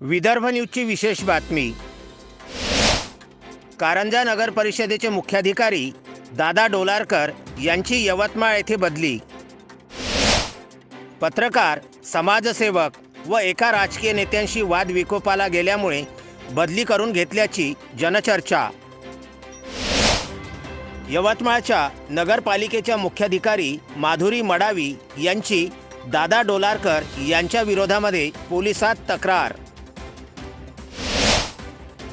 विदर्भ न्यूजची विशेष बातमी. कारंजा नगर परिषदेचे मुख्याधिकारी दादा डोलारकर यांची यवतमाळ येथे बदली. पत्रकार समाजसेवक व एका राजकीय नेत्यांशी वाद विकोपाला गेल्यामुळे बदली करून घेतल्याची जनचर्चा. यवतमाळच्या नगरपालिकेच्या मुख्याधिकारी माधुरी मडावी यांची दादा डोलारकर यांच्या विरोधामध्ये पोलिसात तक्रार.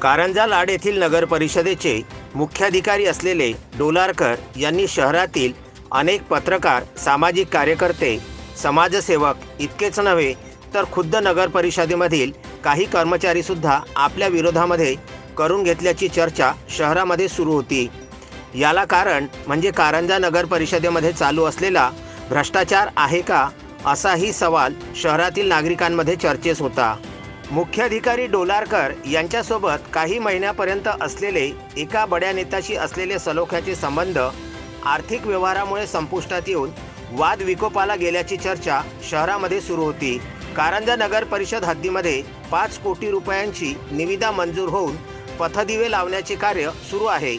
कारंजा लाड येथील नगर परिषदेचे मुख्याधिकारी असलेले डोलारकर यांनी शहरातील अनेक पत्रकार सामाजिक कार्यकर्ते समाजसेवक इतकेच नव्हे तर खुद्द नगर परिषदेमधील काही कर्मचारीसुद्धा आपल्या विरोधामध्ये करून घेतल्याची चर्चा शहरामध्ये सुरू होती. याला कारण म्हणजे कारंजा नगर परिषदेमध्ये चालू असलेला भ्रष्टाचार आहे का असाही सवाल शहरातील नागरिकांमध्ये चर्चेस होता. मुख्याधिकारी डोलारकर यांच्यासोबत काही महिन्यापर्यंत असलेले एका बड्या नेत्याशी असलेले सलोख्याचे संबंध आर्थिक व्यवहारामुळे संपुष्टात येऊन वाद विकोपाला गेल्याची चर्चा शहरामध्ये सुरू होती. कारंजा नगर परिषद हद्दीमध्ये पाच कोटी रुपयांची निविदा मंजूर होऊन पथदिवे लावण्याचे कार्य सुरू आहे.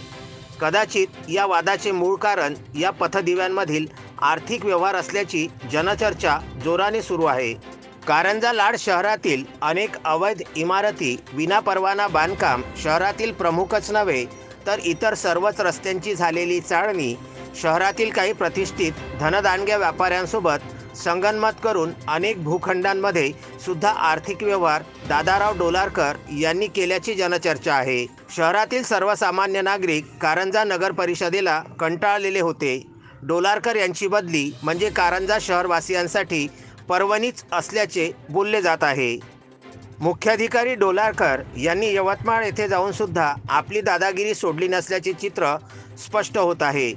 कदाचित या वादाचे मूळ कारण या पथदिव्यांमधील आर्थिक व्यवहार असल्याची जनचर्चा जोराने सुरू आहे. कारंजा लाड शहरातील अनेक अवैध इमारती विनापरवाना बांधकाम शहरातील प्रमुखच नव्हे तर इतर सर्वच रस्त्यांची झालेली चाळणी शहरातील काही प्रतिष्ठित धनदानग्या व्यापाऱ्यांसोबत संगनमत करून अनेक भूखंडांमध्ये सुद्धा आर्थिक व्यवहार दादाराव डोलारकर यांनी केल्याची जनचर्चा आहे. शहरातील सर्वसामान्य नागरिक कारंजा नगर परिषदेला कंटाळलेले होते. डोलारकर यांची बदली म्हणजे कारंजा शहरवासियांसाठी पर्वणीच असल्याचे बोलले जात आहे. मुख्याधिकारी डोलारकर यांनी यवतमाळ येथे जाऊन सुद्धा आपली दादागिरी सोडली नसल्याचे चित्र स्पष्ट होत आहे.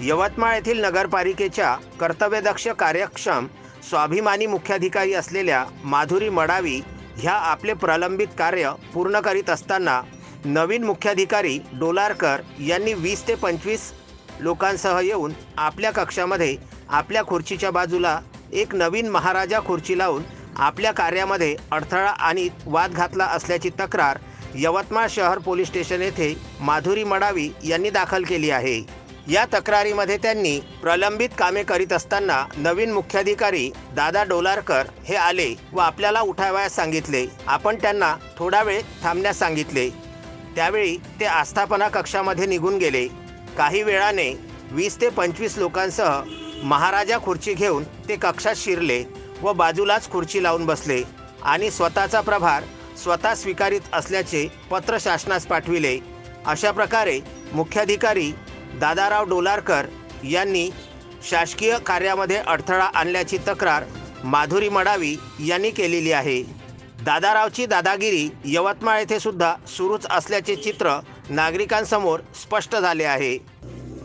यवतमाळ येथील नगरपालिकेच्या कर्तव्यदक्ष कार्यक्षम स्वाभिमानी मुख्याधिकारी असलेल्या माधुरी मडावी ह्या आपले प्रलंबित कार्य पूर्ण करीत असताना नवीन मुख्याधिकारी डोलारकर यांनी वीस ते पंचवीस लोकांसह येऊन आपल्या कक्षामध्ये आपल्या खुर्चीच्या बाजूला एक नवीन महाराजा खुर्ची लावून आपल्या कार्यामध्ये अडथळा आणि वाद घातला असल्याची तक्रार यवतमाळ शहर पोलीस स्टेशन येथे माधुरी मडावी यांनी दाखल केली आहे. या तक्रारीमध्ये त्यांनी प्रलंबित कामे करीत असताना नवीन मुख्याधिकारी दादा डोलारकर हे आले व आपल्याला उठावयास सांगितले. आपण त्यांना थोडा वेळ थांबण्यास सांगितले. त्यावेळी ते आस्थापना कक्षामध्ये निघून गेले. काही वेळाने वीस ते पंचवीस लोकांसह महाराजा खुर्ची घेऊन ते कक्षात शिरले व बाजूलाच खुर्ची लावून बसले आणि स्वतःचा प्रभार स्वतः स्वीकारित असल्याचे पत्र शासनास पाठविले. अशा प्रकारे मुख्याधिकारी दादाराव डोलारकर यांनी शासकीय कार्यामध्ये अडथळा आणल्याची तक्रार माधुरी मडावी यांनी केलेली आहे. दादारावची दादागिरी यवतमाळ येथे सुद्धा सुरूच असल्याचे चित्र नागरिकांसमोर स्पष्ट झाले आहे.